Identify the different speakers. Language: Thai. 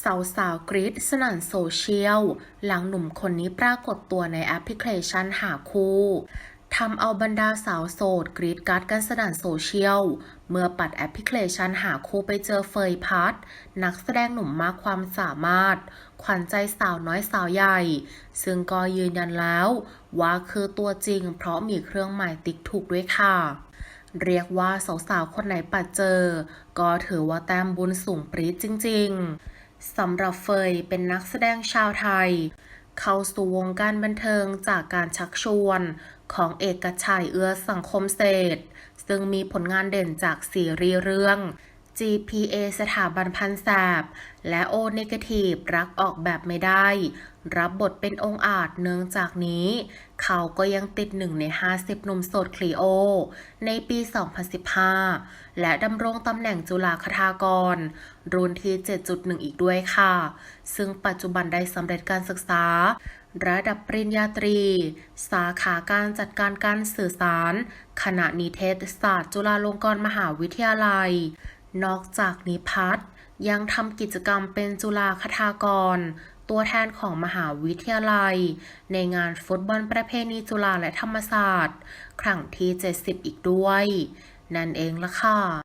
Speaker 1: สาวสาวกรีดสนั่นโซเชียล หลังหนุ่มคนนี้ปรากฏตัวในแอปพลิเคชันหาคู่ทำเอาบรรดาสาวโสดกรีดการ์ดกันสนั่นโซเชียล เมื่อปัดแอปพลิเคชันหาคู่ไปเจอเฟยพัทนักแสดงหนุ่มมากความสามารถ ขวัญใจสาวน้อยสาวใหญ่ ซึ่งก็ยืนยันแล้ว ว่าคือตัวจริงเพราะมีเครื่องหมายติ๊กถูกด้วยค่ะเรียกว่าสาวๆ คนไหนปัดเจอ ก็ถือว่าแต้มบุญสูงปรี๊ดจริง ๆ สำหรับเฟยเป็นนักแสดงชาวไทย เข้าสู่วงการบันเทิงจากการชักชวนของเอกชัยเอื้อสังคมเศรษฐ์ซึ่งมีผลงานเด่นจากซีรีส์เรื่อง GPA สถาบันพันแสบ และ O Negative รักออกแบบไม่ได้ รับบทเป็นองค์อาจเนื่องจากนี้ เขาก็ยังติดหนึ่งใน 50หนุ่มโสดคลีโอ ในปี 2015 และดำรงตำแหน่งจุฬาคทากร รุ่นที่ 7.1 อีกด้วยค่ะ ซึ่งปัจจุบันได้สำเร็จการศึกษา ระดับปริญญาตรี สาขาการจัดการการสื่อสาร คณะนิเทศศาสตร์จุฬาลงกรณ์มหาวิทยาลัย นอกจากนิพัฒน์ยังทำกิจกรรมเป็นจุฬาคทากร ตัวแทนของมหาวิทยาลัย ในงานฟุตบอลประเพณีจุฬาและธรรมศาสตร์ ครั้งที่ 70 อีกด้วย นั่นเองละค่ะ